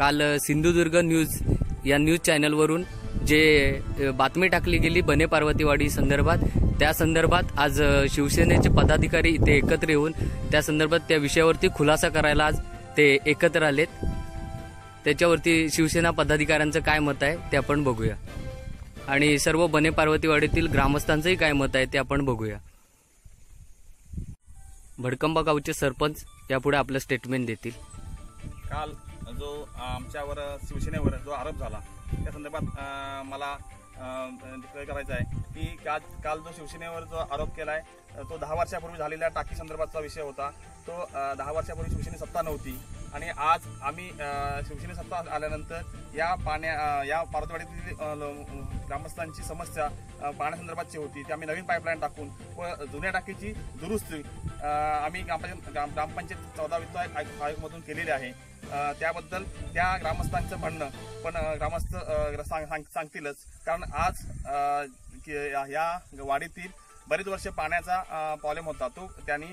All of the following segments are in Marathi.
काल सिंधुदुर्ग न्यूज या न्यूज चॅनलवरून जे बातमी टाकली गेली बने पार्वतीवाडी संदर्भात त्या संदर्भात आज शिवसेनेचे पदाधिकारी इथे एकत्र येऊन त्या संदर्भात त्या विषयावरती खुलासा करायला आज ते एकत्र आलेत. त्याच्यावरती शिवसेना पदाधिकाऱ्यांचं काय मत आहे ते आपण बघूया. आणि सर्व बने पार्वतीवाडीतील ग्रामस्थांचंही काय मत आहे ते आपण बघूया. भडकंबा गावचे सरपंच यापुढे आपलं स्टेटमेंट देतील. काल जो आमच्यावर शिवसेनेवर जो आरोप झाला त्या संदर्भात मला डिक्लेअर करायचं आहे की काल काल जो शिवसेनेवर जो आरोप केला आहे तो दहा वर्षापूर्वी झालेल्या टाकी संदर्भातचा विषय होता. तो दहा वर्षापूर्वी शिवसेने सत्ता नव्हती आणि आज आम्ही शिवसेने सत्ता आल्यानंतर या पाण्या या पारतवाडीतील ग्रामस्थांची समस्या पाण्यासंदर्भातची होती. ती आम्ही नवीन पाईपलाईन टाकून व जुन्या टाकीची दुरुस्ती आम्ही ग्रामपंचायत ग्रामपंचायत चौदा वित्त आयोगमधून केलेली आहे. त्याबद्दल त्या ग्रामस्थांचं म्हणणं पण ग्रामस्थ सांग- सांग- सांगतीलच. कारण आज की या- वाडीतील बरेच वर्ष पाण्याचा प्रॉब्लेम होता. तो त्यांनी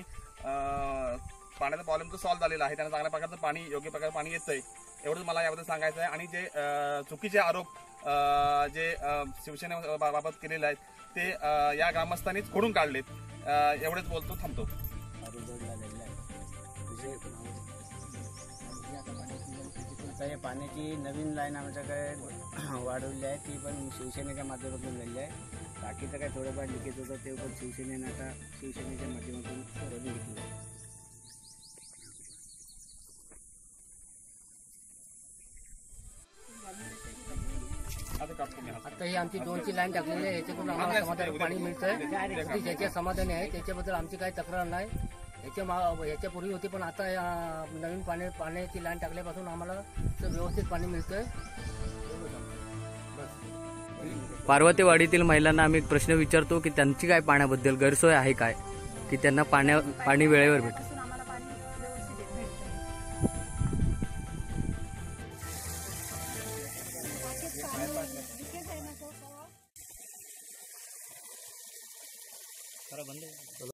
पाण्याचा प्रॉब्लेम तो सॉल्व्ह झालेला आहे. त्यांना चांगल्या प्रकारचं पाणी योग्य प्रकारे पाणी येतं आहे एवढंच मला याबद्दल सांगायचं आहे. आणि जे चुकीचे आरोप जे शिवसेनेबाबत केलेले आहेत ते या ग्रामस्थांनीच खोडून काढलेत. अं, एवढेच बोलतो थांबतो. आता पाण्याची नवीन लाईन आमच्याकडे वाढवली आहे. ती पण शिवसेनेच्या माध्यमातून झालेली आहे. बाकीचं काय थोडंफार लिकेज होतं ते पण शिवसेनेनं आता शिवसेनेच्या माध्यमातून करून घेतलं आहे आता ही आमची दोनची लाईन टाकलेली आहे. याच्यातून आम्हाला समाधान पाणी मिळतंय. ती समाधानी आहे त्याच्याबद्दल आमची काही तक्रार नाही. याच्या मा याच्यापूर्वी होती पण आता या नवीन पाणी पाण्याची लाईन टाकल्यापासून आम्हाला व्यवस्थित पाणी मिळतंय. पार्वतीवाडीतील महिलांना आम्ही एक प्रश्न विचारतो की त्यांची काय पाण्याबद्दल गैरसोय आहे काय? की त्यांना पाण्या पाणी वेळेवर भेट